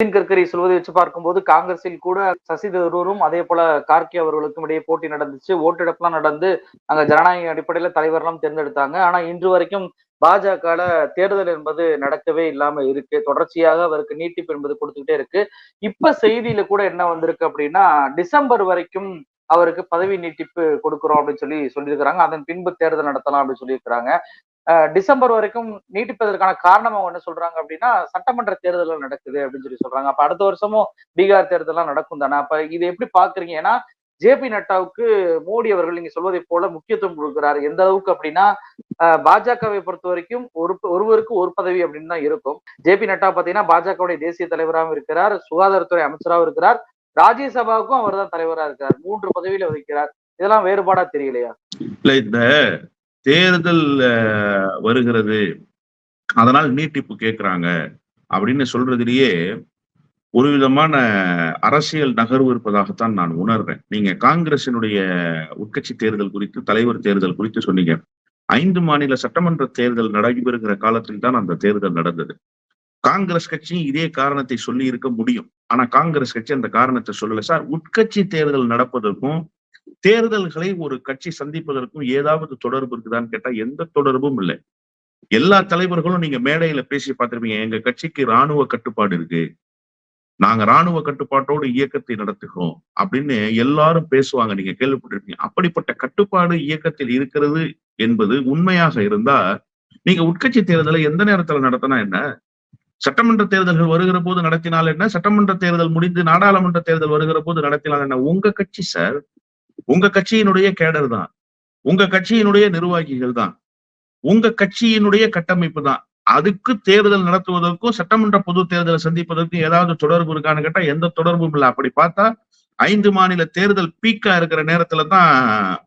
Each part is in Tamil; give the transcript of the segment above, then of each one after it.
நிதின் கட்கரி சொல்வதை வச்சு பார்க்கும்போது காங்கிரஸில் கூட சசி தரூரும் அதே போல கார்கே அவர்களுக்கும் இடையே போட்டி நடந்துச்சு. ஓட்டெடுப்புலாம் நடந்து அங்க ஜனநாயக அடிப்படையில தலைவர்லாம் தேர்ந்தெடுத்தாங்க. ஆனா இன்று வரைக்கும் பாஜக தேர்தல் என்பது நடக்கவே இல்லாம இருக்கு. தொடர்ச்சியாக அவருக்கு நீட்டிப்பு என்பது கொடுத்துக்கிட்டே இருக்கு. இப்ப செய்தியில கூட என்ன வந்திருக்கு அப்படின்னா டிசம்பர் வரைக்கும் அவருக்கு பதவி நீட்டிப்பு கொடுக்கிறோம் அப்படின்னு சொல்லி சொல்லியிருக்கிறாங்க. அதன் பின்பு தேர்தல் நடத்தலாம் அப்படின்னு சொல்லியிருக்கிறாங்க. டிசம்பர் வரைக்கும் நீட்டிப்பதற்கான காரணம் அவங்க என்ன சொல்றாங்க அப்படின்னா சட்டமன்ற தேர்தல் நடக்குது அப்படின்னு சொல்லி சொல்றாங்க. அப்ப அடுத்த வருஷமும் பீகார் தேர்தலாம் நடக்கும் தானே. அப்ப இது எப்படி பாக்குறீங்க? ஏன்னா ஜே பி நட்டாவுக்கு மோடி அவர்கள் நீங்க சொல்வதை போல முக்கியத்துவம் கொடுக்கிறாரு. எந்த அளவுக்கு அப்படின்னா அஹ் பாஜகவை பொறுத்த வரைக்கும் ஒரு ஒருவருக்கு ஒரு பதவி அப்படின்னு தான் இருக்கும். ஜே பி நட்டா பாத்தீங்கன்னா பாஜகவுடைய தேசிய தலைவராகவும் இருக்கிறார் சுகாதாரத்துறை அமைச்சராகவும் இருக்கிறார் ராஜ்யசபாவுக்கும் அவர் தான் தலைவரா இருக்கார் மூன்று பதவியில வகிக்கிறார். இதெல்லாம் வேறுபாடா தெரியலையா? இல்ல இந்த தேர்தல் வருகிறது. அதனால் நீட்டிப்பு கேட்கிறாங்க. அப்படின்னு சொல்றதுலயே ஒரு விதமான அரசியல் நகர்வு இருப்பதாகத்தான் நான் உணர்றேன். நீங்க காங்கிரசினுடைய உட்கட்சி தேர்தல் குறித்து தலைவர் தேர்தல் குறித்து சொன்னீங்க. ஐந்து மாநில சட்டமன்ற தேர்தல் நடைபெறுகிற காலத்தில் தான் அந்த தேர்தல் நடந்தது. காங்கிரஸ் கட்சி இதே காரணத்தை சொல்லி இருக்க முடியும். ஆனா காங்கிரஸ் கட்சி அந்த காரணத்தை சொல்லல. சார் உட்கட்சி தேர்தல் நடப்பதற்கும் தேர்தல்களை ஒரு கட்சி சந்திப்பதற்கும் ஏதாவது தொடர்பு இருக்குதான்னு கேட்டா எந்த தொடர்பும் இல்லை. எல்லா தலைவர்களும் நீங்க மேடையில பேசி பார்த்திருப்பீங்க எங்க கட்சிக்கு ராணுவ கட்டுப்பாடு இருக்கு. நாங்க ராணுவ கட்டுப்பாட்டோடு இயக்கத்தை நடத்துகிறோம் அப்படின்னு எல்லாரும் பேசுவாங்க. நீங்க கேள்விப்பட்டிருப்பீங்க. அப்படிப்பட்ட கட்டுப்பாடு இயக்கத்தில் இருக்கிறது என்பது உண்மையாக இருந்தா நீங்க உட்கட்சி தேர்தலை எந்த நேரத்துல நடத்தினா என்ன? சட்டமன்ற தேர்தல்கள் வருகிற போது நடத்தினால் என்ன? சட்டமன்ற தேர்தல் முடிந்து நாடாளுமன்ற தேர்தல் வருகிற போது நடத்தினால் என்ன? உங்க கட்சி சார் உங்க கட்சியினுடைய கேடர் தான். உங்க கட்சியினுடைய நிர்வாகிகள் தான். உங்க கட்சியினுடைய கட்டமைப்பு தான். அதுக்கு தேர்தல் நடத்துவதற்கும் சட்டமன்ற பொது தேர்தலை சந்திப்பதற்கும் ஏதாவது தொடர்பு இருக்கான்னு கேட்டா எந்த தொடர்பும் இல்லை. அப்படி பார்த்தா ஐந்து மாநில தேர்தல் பீக்கா இருக்கிற நேரத்துல தான்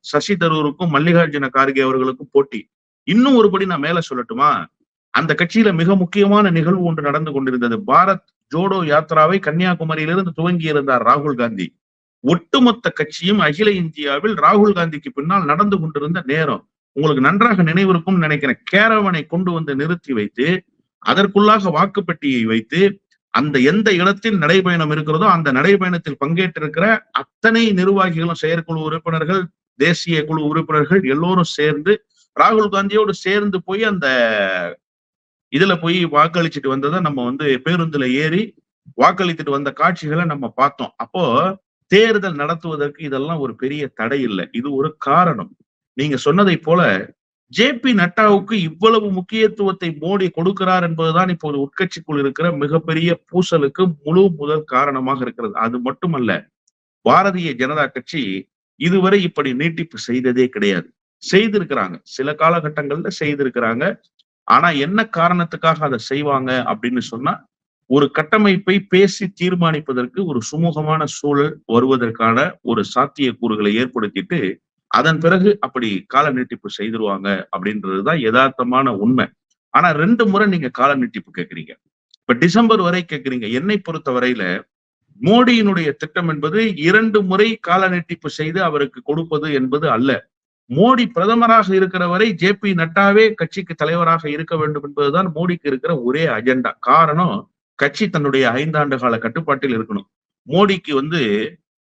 சசி தரூருக்கும் மல்லிகார்ஜுன கார்கே அவர்களுக்கும் போட்டி. இன்னும் ஒருபடி நான் மேல சொல்லட்டுமா? அந்த கட்சியில மிக முக்கியமான நிகழ்வு ஒன்று நடந்து கொண்டிருந்தது. பாரத் ஜோடோ யாத்ராவை கன்னியாகுமரியிலிருந்து துவங்கி இருந்தார் ராகுல் காந்தி. ஒட்டுமொத்த கட்சியும் அகில இந்தியாவில் ராகுல் காந்திக்கு பின்னால் நடந்து கொண்டிருந்த நேரம். உங்களுக்கு நன்றாக நினைவிருக்கும் நினைக்கிறேன். கேரவனை கொண்டு வந்து நிறுத்தி வைத்து அதற்குள்ளாக வாக்குப்பெட்டியை வைத்து அந்த எந்த இடத்தில் நடைபயணம் இருக்கிறதோ அந்த நடைபயணத்தில் பங்கேற்றிருக்கிற அத்தனை நிர்வாகிகளும் செயற்குழு உறுப்பினர்கள் தேசிய குழு உறுப்பினர்கள் எல்லோரும் சேர்ந்து ராகுல் காந்தியோடு சேர்ந்து போய் அந்த இதுல போய் வாக்களிச்சுட்டு வந்ததை நம்ம வந்து பேருந்துல ஏறி வாக்களித்துட்டு வந்த காட்சிகளை நம்ம பார்த்தோம். அப்போ தேர்தல் நடத்துவதற்கு இதெல்லாம் ஒரு பெரிய தடை இல்லை. இது ஒரு காரணம். நீங்க சொன்னதை போல ஜே பி நட்டாவுக்கு இவ்வளவு முக்கியத்துவத்தை மோடி கொடுக்கிறார் என்பதுதான் இப்போது உட்கட்சிக்குள் இருக்கிற மிகப்பெரிய பூசலுக்கு முழு முதல் காரணமாக இருக்கிறது. அது மட்டுமல்ல பாரதிய ஜனதா கட்சி இதுவரை இப்படி நீட்டிப்பு செய்ததே கிடையாது. செய்திருக்கிறாங்க. சில காலகட்டங்கள்ல செய்திருக்கிறாங்க. ஆனா என்ன காரணத்துக்காக அதை செய்வாங்க அப்படின்னு சொன்னா ஒரு கட்டமைப்பை பேசி தீர்மானிப்பதற்கு ஒரு சுமூகமான சூழல் வருவதற்கான ஒரு சாத்திய கூறுகளை ஏற்படுத்திட்டு அதன் பிறகு அப்படி கால நீட்டிப்பு செய்திருவாங்க அப்படின்றதுதான் யதார்த்தமான உண்மை. ஆனா ரெண்டு முறை நீங்க கால நீட்டிப்பு கேக்குறீங்க. இப்ப டிசம்பர் வரை கேட்கறீங்க என்னை பொறுத்த வரையில மோடியினுடைய திட்டம் என்பது இரண்டு முறை கால நீட்டிப்பு செய்து அவருக்கு கொடுப்பது என்பது அல்ல. மோடி பிரதமராக இருக்கிற வரை ஜே பி நட்டாவே கட்சிக்கு தலைவராக இருக்க வேண்டும் என்பதுதான் மோடிக்கு இருக்கிற ஒரே அஜெண்டா. காரணம் கட்சி தன்னுடைய ஐந்தாண்டு கால கட்டுப்பாட்டில் இருக்கணும். மோடிக்கு வந்து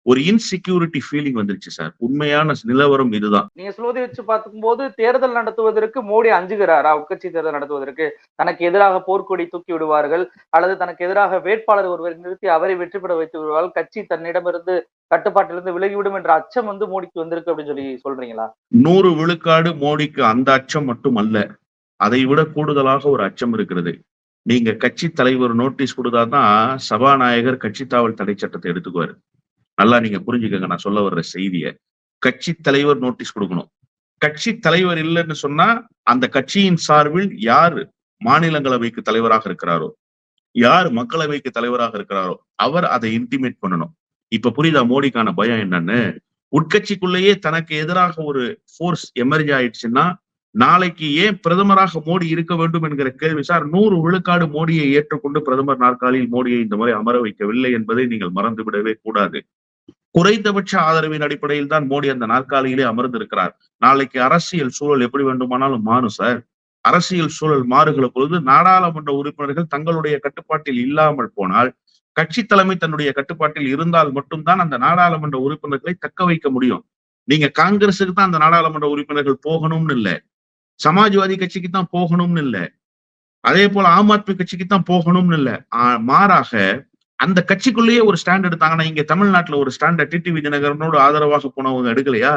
ஒரு இன்செக்யூரிட்டி ஃபீலிங் வந்துருச்சு சார். உண்மையான நிலவரம் இதுதான். நீங்க சொல்வதை வச்சு பார்க்கும்போது தேர்தல் நடத்துவதற்கு மோடி அஞ்சுகிறாரா? உட்கட்சி தேர்தல் நடத்துவதற்கு. தனக்கு எதிராக போர்க்கொடி தூக்கி விடுவார்கள். அல்லது தனக்கு எதிராக வேட்பாளர் ஒருவரை நிறுத்தி அவரை வெற்றி பெற வைத்து விடுவார்கள். கட்சி தன்னிடமிருந்து கட்டுப்பாட்டிலிருந்து விலகிவிடும் என்ற அச்சம் வந்து மோடிக்கு வந்திருக்கு அப்படின்னு சொல்லி சொல்றீங்களா? நூறு விழுக்காடு மோடிக்கு அந்த அச்சம் மட்டும் அல்ல. அதை விட கூடுதலாக ஒரு அச்சம் இருக்கிறது. நீங்க கட்சி தலைவர் நோட்டீஸ் கொடுத்தாதான் சபாநாயகர் கட்சி தாவல் தடை சட்டத்தை எடுத்துக்குவாரு. நல்லா நீங்க புரிஞ்சுக்கங்க நான் சொல்ல வர்ற செய்திய. கட்சி தலைவர் நோட்டீஸ் கொடுக்கணும். கட்சி தலைவர் இல்லைன்னு சொன்னா அந்த கட்சியின் சார்பில் யார் மாநிலங்களவைக்கு தலைவராக இருக்கிறாரோ யார் மக்களவைக்கு தலைவராக இருக்கிறாரோ அவர் அதை இன்டிமேட் பண்ணணும். இப்ப புரியுதா மோடிக்கான பயம் என்னன்னு? உட்கட்சிக்குள்ளேயே தனக்கு எதிராக ஒரு ஃபோர்ஸ் எமர்ஜ் ஆயிடுச்சுன்னா நாளைக்கு ஏன் பிரதமராக மோடி இருக்க வேண்டும் என்கிற கேள்வி சார்? நூறு விழுக்காடு மோடியை ஏற்றுக்கொண்டு பிரதமர் நாற்காலியில் மோடியை இந்த முறை அமர வைக்கவில்லை என்பதை நீங்கள் மறந்துவிடவே கூடாது. குறைந்தபட்ச ஆதரவின் அடிப்படையில் தான் மோடி அந்த நாற்காலியிலே அமர்ந்திருக்கிறார். நாளைக்கு அரசியல் சூழல் எப்படி வேண்டுமானாலும் மாறும் சார். அரசியல் சூழல் மாறுகிற பொழுது நாடாளுமன்ற உறுப்பினர்கள் தங்களுடைய கட்டுப்பாட்டில் இல்லாமல் போனால் கட்சி தலைமை தன்னுடைய கட்டுப்பாட்டில் இருந்தால் மட்டும்தான் அந்த நாடாளுமன்ற உறுப்பினர்களை தக்க வைக்க முடியும். நீங்க காங்கிரஸுக்கு தான் அந்த நாடாளுமன்ற உறுப்பினர்கள் போகணும்னு இல்ல. சமாஜ்வாதி கட்சிக்கு தான் போகணும்னு இல்ல. அதே போல ஆம் ஆத்மி கட்சிக்கு தான் போகணும்னு இல்ல. மாறாக அந்த கட்சிக்குள்ளேயே ஒரு ஸ்டாண்ட் எடுத்தாங்கன்னா இங்க தமிழ்நாட்டுல ஒரு ஸ்டாண்ட டிடிவி தினகரனோடு ஆதரவாக போனவங்க எடுக்கலையா?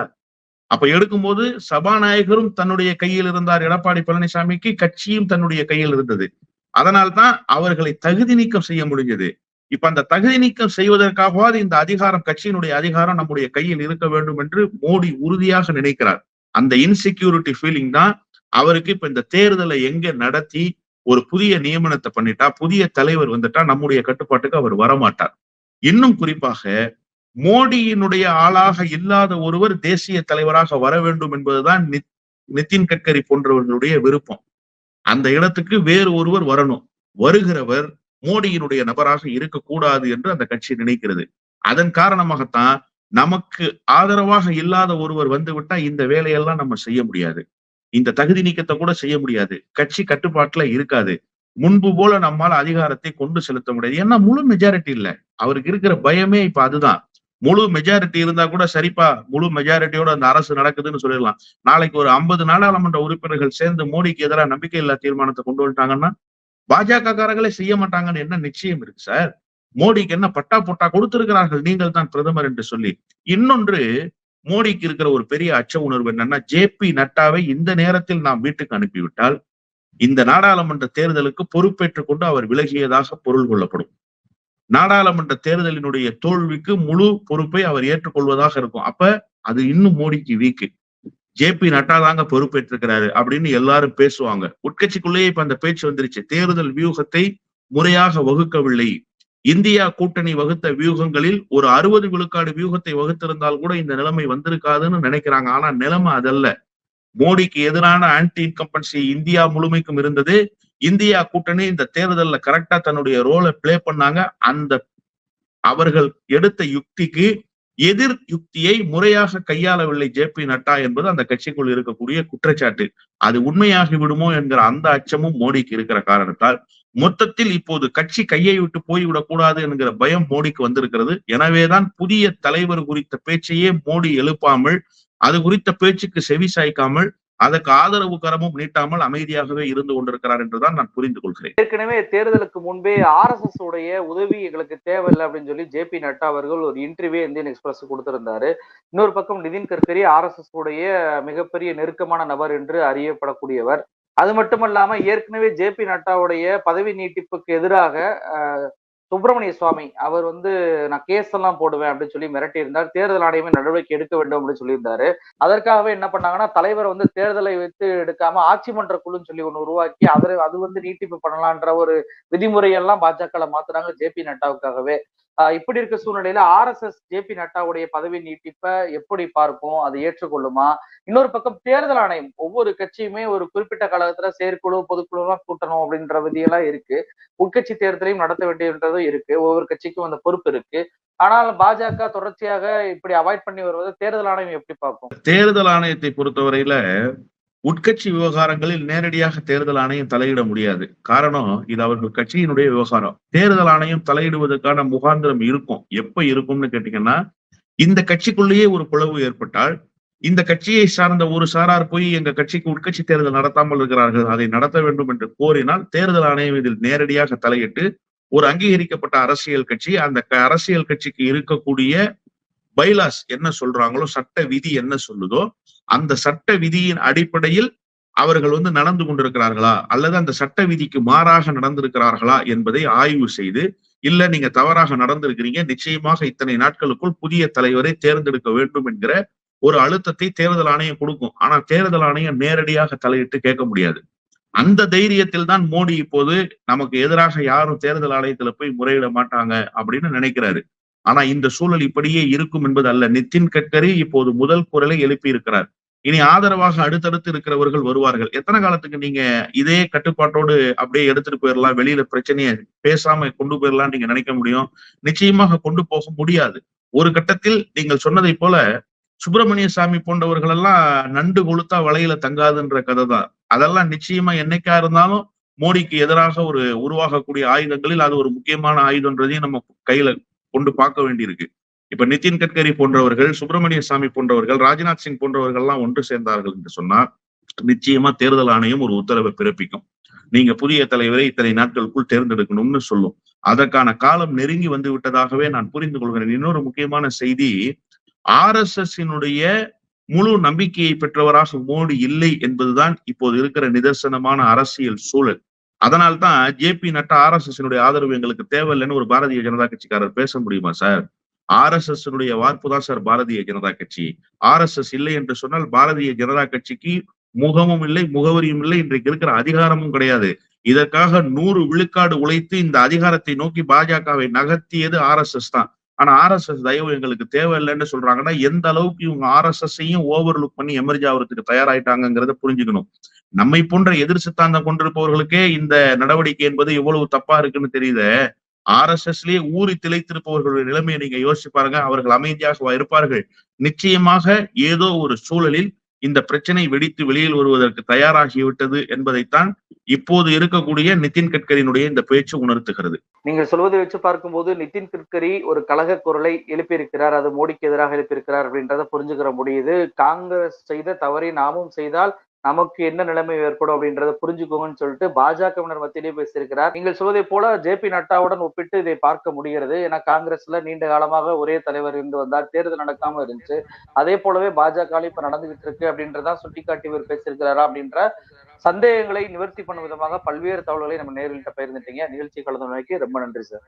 அப்ப எடுக்கும்போது சபாநாயகரும் தன்னுடைய கையில் இருந்தார். எடப்பாடி பழனிசாமிக்கு கட்சியும் தன்னுடைய கையில் இருந்தது. அதனால்தான் அவர்களை தகுதி நீக்கம் செய்ய முடிஞ்சது. இப்ப அந்த தகுதி நீக்கம் செய்வதற்காகவாது இந்த அதிகாரம் கட்சியினுடைய அதிகாரம் நம்முடைய கையில் இருக்க வேண்டும் என்று மோடி உறுதியாக நினைக்கிறார். அந்த இன்செக்யூரிட்டி ஃபீலிங் தான் அவருக்கு இப்ப இந்த தேர்தலை எங்க நடத்தி ஒரு புதிய நியமனத்தை பண்ணிட்டா புதிய தலைவர் வந்துட்டா நம்முடைய கட்டுப்பாட்டுக்கு அவர் வரமாட்டார். இன்னும் குறிப்பாக மோடியினுடைய ஆளாக இல்லாத ஒருவர் தேசிய தலைவராக வர வேண்டும் என்பதுதான் நித்- நிதின் கட்கரி போன்றவர்களுடைய விருப்பம். அந்த இடத்துக்கு வேறு ஒருவர் வரணும். வருகிறவர் மோடியினுடைய நபராக இருக்கக்கூடாது என்று அந்த கட்சி நினைக்கிறது. அதன் காரணமாகத்தான் நமக்கு ஆதரவாக இல்லாத ஒருவர் வந்துவிட்டா இந்த வேலையெல்லாம் நம்ம செய்ய முடியாது. இந்த தகுதி நீக்கத்தை கூட செய்ய முடியாது. கட்சி கட்டுப்பாட்டுல இருக்காது. முன்பு போல நம்மால் அதிகாரத்தை கொண்டு செலுத்த முடியாது. ஏன்னா முழு மெஜாரிட்டி இல்ல. அவருக்கு இருக்கிற பயமே இப்ப அதுதான். முழு மெஜாரிட்டி இருந்தா கூட சரிப்பா முழு மெஜாரிட்டியோட அந்த அரசு நடக்குதுன்னு சொல்லிடலாம். நாளைக்கு ஒரு ஐம்பது நாடாளுமன்ற உறுப்பினர்கள் சேர்ந்து மோடிக்கு எதிராக நம்பிக்கை இல்லா தீர்மானத்தை கொண்டு வந்துட்டாங்கன்னா பாஜக காரங்களே செய்ய மாட்டாங்கன்னு என்ன நிச்சயம் இருக்கு சார்? மோடிக்கு என்ன பட்டா பொட்டா கொடுத்திருக்கிறார்கள் நீங்கள் தான் பிரதமர் என்று சொல்லி. இன்னொன்று மோடிக்கு இருக்கிற ஒரு பெரிய அச்ச உணர்வு என்னன்னா ஜே பி நட்டாவை இந்த நேரத்தில் நாம் வீட்டுக்கு அனுப்பிவிட்டால் இந்த நாடாளுமன்ற தேர்தலுக்கு பொறுப்பேற்றுக் கொண்டு அவர் விலகியதாக பொருள் கொள்ளப்படும். நாடாளுமன்ற தேர்தலினுடைய தோல்விக்கு முழு பொறுப்பை அவர் ஏற்றுக்கொள்வதாக இருக்கும். அப்ப அது இன்னும் மோடிக்கு வீக்கு. ஜே பி நட்டா தாங்க பொறுப்பேற்றிருக்கிறாரு அப்படின்னு எல்லாரும் பேசுவாங்க. உட்கட்சிக்குள்ளேயே இப்ப அந்த பேச்சு வந்துருச்சு. தேர்தல் வியூகத்தை முறையாக வகுக்கவில்லை. இந்தியா கூட்டணி வகுத்த வியூகங்களில் ஒரு அறுபது விழுக்காடு வியூகத்தை வகுத்திருந்தால் கூட இந்த நிலைமை வந்திருக்காதுன்னு நினைக்கிறாங்க. ஆனா நிலைமை அதல்ல. மோடிக்கு எதிரான ஆன்டி இன்கம்பன்சி இந்தியா முழுமைக்கும் இருந்தது. இந்தியா கூட்டணி இந்த தேர்தல்ல கரெக்டா தன்னுடைய ரோலை பிளே பண்ணாங்க. அந்த அவர்கள் எடுத்த யுக்திக்கு எதிர் யுக்தியை முறையாக கையாளவில்லை ஜே பி நட்டா என்பது அந்த கட்சிக்குள் இருக்கக்கூடிய குற்றச்சாட்டு. அது உண்மையாகி விடுமோ என்கிற அந்த அச்சமும் மோடிக்கு இருக்கிற காரணத்தால் மொத்தத்தில் இப்போது கட்சி கையை விட்டு போய்விடக் கூடாது என்கிற பயம் மோடிக்கு வந்திருக்கிறது. எனவேதான் புதிய தலைவர் குறித்த பேச்சையே மோடி எழுப்பாமல் அது குறித்த பேச்சுக்கு செவி சாய்க்காமல் அதற்கு ஆதரவு கரமும் நீட்டாமல் அமைதியாகவே இருந்து கொண்டிருக்கிறார் என்றுதான் நான் புரிந்து கொள்கிறேன். ஏற்கனவே தேர்தலுக்கு முன்பே ஆர்எஸ்எஸ் உடைய உதவி எங்களுக்கு தேவையில்லை அப்படின்னு சொல்லி ஜே பி நட்டா அவர்கள் ஒரு இன்டர்வியூ இந்தியன் எக்ஸ்பிரஸ் கொடுத்திருந்தாரு. இன்னொரு பக்கம் நிதின் கட்கரி ஆர்எஸ்எஸ் உடைய மிகப்பெரிய நெருக்கமான நபர் என்று அறியப்படக்கூடியவர். அது மட்டுமல்லாம ஏற்கனவே ஜே பி நட்டாவுடைய பதவி நீட்டிப்புக்கு எதிராக சுப்பிரமணிய சுவாமி அவர் வந்து நான் கேஸ் எல்லாம் போடுவேன் அப்படின்னு சொல்லி மிரட்டி இருந்தார் தேர்தல் ஆணையமே நடவடிக்கை எடுக்க வேண்டும் அப்படின்னு சொல்லியிருந்தாரு. அதற்காகவே என்ன பண்ணாங்கன்னா தலைவர் வந்து தேர்தலை வைத்து எடுக்காம ஆட்சி மன்ற குழுன்னு சொல்லி ஒன்று உருவாக்கி அதை அது வந்து நீட்டிப்பு பண்ணலான்ற ஒரு விதிமுறையெல்லாம் பாஜக மாத்துறாங்க ஜே பி நட்டாவுக்காகவே. இப்படி இருக்க சூழ்நிலையில R S S J P நட்டாவுடைய பதவி நீட்டிப்பை எப்படி பார்க்கும் அதை ஏற்றுக்கொள்ளுமா? இன்னொரு பக்கம் தேர்தல் ஆணையம் ஒவ்வொரு கட்சியுமே ஒரு குறிப்பிட்ட காலத்துல செயற்குழு பொதுக்குழு எல்லாம் கூட்டணும் அப்படின்ற விதியெல்லாம் இருக்கு. உட்கட்சி தேர்தலையும் நடத்த வேண்டியதுன்றதும் இருக்கு. ஒவ்வொரு கட்சிக்கும் அந்த பொறுப்பு இருக்கு. ஆனால் பாஜக தொடர்ச்சியாக இப்படி அவாய்ட் பண்ணி வருவதை தேர்தல் ஆணையம் எப்படி பார்க்கும்? தேர்தல் ஆணையத்தை பொறுத்தவரையில உட்கட்சி விவகாரங்களில் நேரடியாக தேர்தல் ஆணையம் தலையிட முடியாது. காரணம் இது அவர்கள் கட்சியினுடைய விவகாரம். தேர்தல் ஆணையம் தலையிடுவதற்கான முகாந்திரம் இருக்கும். எப்ப இருக்கும்னு கேட்டீங்கன்னா இந்த கட்சிக்குள்ளேயே ஒரு பிளவு ஏற்பட்டால் இந்த கட்சியை சார்ந்த ஒரு சாரார் போய் எங்க கட்சிக்கு உட்கட்சி தேர்தல் நடத்தாமல் இருக்கிறார்கள் அதை நடத்த வேண்டும் என்று கோரினால் தேர்தல் ஆணையம் இதில் நேரடியாக தலையிட்டு ஒரு அங்கீகரிக்கப்பட்ட அரசியல் கட்சி அந்த க- அரசியல் கட்சிக்கு இருக்கக்கூடிய பைலாஸ் என்ன சொல்றாங்களோ சட்ட விதி என்ன சொல்லுதோ அந்த சட்ட விதியின் அடிப்படையில் அவர்கள் வந்து நடந்து கொண்டிருக்கிறார்களா? அல்லது அந்த சட்ட விதிக்கு மாறாக நடந்திருக்கிறார்களா என்பதை ஆய்வு செய்து இல்ல நீங்க தவறாக நடந்திருக்கிறீங்க நிச்சயமாக இத்தனை நாட்களுக்குள் புதிய தலைவரை தேர்ந்தெடுக்க வேண்டும் என்கிற ஒரு அழுத்தத்தை தேர்தல் ஆணையம் கொடுக்கும். ஆனா தேர்தல் ஆணையம் நேரடியாக தலையிட்டு கேட்க முடியாது. அந்த தைரியத்தில் தான் மோடி இப்போது நமக்கு எதிராக யாரும் தேர்தல் ஆணையத்துல போய் முறையிட மாட்டாங்க அப்படின்னு நினைக்கிறாரு. ஆனா இந்த சூழல் இப்படியே இருக்கும் என்பது அல்ல. நிதின் கட்கரி இப்போது முதல் குரலை எழுப்பி இருக்கிறார் இனி ஆதரவாக அடுத்தடுத்து இருக்கிறவர்கள் வருவார்கள். எத்தனை காலத்துக்கு நீங்க இதே கட்டுப்பாட்டோடு அப்படியே எடுத்துட்டு போயிடலாம் வெளியில பிரச்சனையை பேசாம கொண்டு போயிடலாம் நீங்க நினைக்க முடியும். நிச்சயமாக கொண்டு போக முடியாது. ஒரு கட்டத்தில் நீங்கள் சொன்னதை போல சுப்பிரமணிய சாமி போன்றவர்கள் எல்லாம் நண்டு கொளுத்தா வலையில தங்காதுன்ற கதை தான். அதெல்லாம் நிச்சயமா என்னைக்கா இருந்தாலும் மோடிக்கு எதிராக ஒரு உருவாகக்கூடிய ஆயுதங்களில் அது ஒரு முக்கியமான ஆயுதம்ன்றதையும் நம்ம கையில கொண்டு பார்க்க வேண்டியிருக்கு. இப்ப நிதின் கட்கரி போன்றவர்கள் சுப்பிரமணிய சாமி போன்றவர்கள் ராஜ்நாத் சிங் போன்றவர்கள் எல்லாம் ஒன்று சேர்ந்தார்கள் என்று சொன்னால் நிச்சயமா தேர்தல் ஆணையம் ஒரு உத்தரவை பிறப்பிக்கும். நீங்க புதிய தலைவரை இத்தனை நாட்களுக்குள் தேர்ந்தெடுக்கணும்னு சொல்லும். அதற்கான காலம் நெருங்கி வந்து விட்டதாகவே நான் புரிந்து கொள்கிறேன். இன்னொரு முக்கியமான செய்தி ஆர் எஸ் எஸ் முழு நம்பிக்கையை பெற்றவராக மோடி இல்லை என்பதுதான் இப்போது இருக்கிற நிதர்சனமான அரசியல் சூழல். அதனால்தான் J P Nadda R S S ஆதரவு எங்களுக்கு தேவையில்லைன்னு ஒரு பாரதிய ஜனதா கட்சிக்காரர் பேச முடியுமா சார்? ஆர் எஸ் எஸ் வார்ப்பு தான் சார் பாரதிய ஜனதா கட்சி. ஆர் எஸ் எஸ் இல்லை என்று சொன்னால் பாரதிய ஜனதா கட்சிக்கு முகமும் இல்லை முகவரியும் இல்லை இன்றைக்கு இருக்கிற அதிகாரமும் கிடையாது. இதற்காக நூறு விழுக்காடு உழைத்து இந்த அதிகாரத்தை நோக்கி பாஜகவை நகர்த்தியது ஆர் எஸ் எஸ் தான். ஆனா ஆர் எஸ் எஸ் தயவு எங்களுக்கு தேவையில்லைன்னு சொல்றாங்கன்னா எந்த அளவுக்கு இவங்க ஆர் எஸ் எஸ்ஸையும் ஓவர் லுக் பண்ணி எமர்ஜி ஆகிறதுக்கு தயாராயிட்டாங்கிறத புரிஞ்சுக்கணும். நம்மை போன்ற எதிர் சித்தாந்தம் கொண்டிருப்பவர்களுக்கே இந்த நடவடிக்கை என்பது எவ்வளவு தப்பா இருக்குன்னு தெரியுது. ஆர் எஸ் எஸ்லயே ஊறி திளைத்திருப்பவர்களுடைய நிலைமையை நீங்க யோசிச்சு பாருங்க. அவர்கள் அமைதியாக இருப்பார்கள்? நிச்சயமாக ஏதோ ஒரு சூழலில் இந்த பிரச்சனை வெடித்து வெளியில் வருவதற்கு தயாராகிவிட்டது என்பதைத்தான் இப்போது இருக்கக்கூடிய நிதின் கட்கரியினுடைய இந்த பேச்சு உணர்த்துகிறது. நீங்கள் சொல்வதை வச்சு பார்க்கும்போது நிதின் கட்கரி ஒரு கழக குரலை எழுப்பியிருக்கிறார். அது மோடிக்கு எதிராக எழுப்பியிருக்கிறார் அப்படின்றத புரிஞ்சுக்கிற முடியுது. காங்கிரஸ் செய்த தவறை நாமும் செய்தால் நமக்கு என்ன நிலைமை ஏற்படும் அப்படின்றத புரிஞ்சுக்கோங்கன்னு சொல்லிட்டு பாஜகவினர் மத்தியிலே பேசியிருக்கிறார். நீங்கள் சொல்வதை போல ஜே பி நட்டாவுடன் ஒப்பிட்டு இதை பார்க்க முடிகிறது. ஏன்னா காங்கிரஸ்ல நீண்ட காலமாக ஒரே தலைவர் இருந்து வந்தார். தேர்தல் நடக்காம இருந்துச்சு. அதே போலவே பாஜக இப்ப நடந்துகிட்டு இருக்கு அப்படின்றதான் சுட்டிக்காட்டி இவர் பேசியிருக்கிறாரா அப்படின்ற சந்தேகங்களை நிவர்த்தி பண்ணும் விதமாக பல்வேறு தகவல்களை நம்ம நேரில் பகிர்ந்துட்டீங்க. நிகழ்ச்சி கலந்து ரொம்ப நன்றி சார்.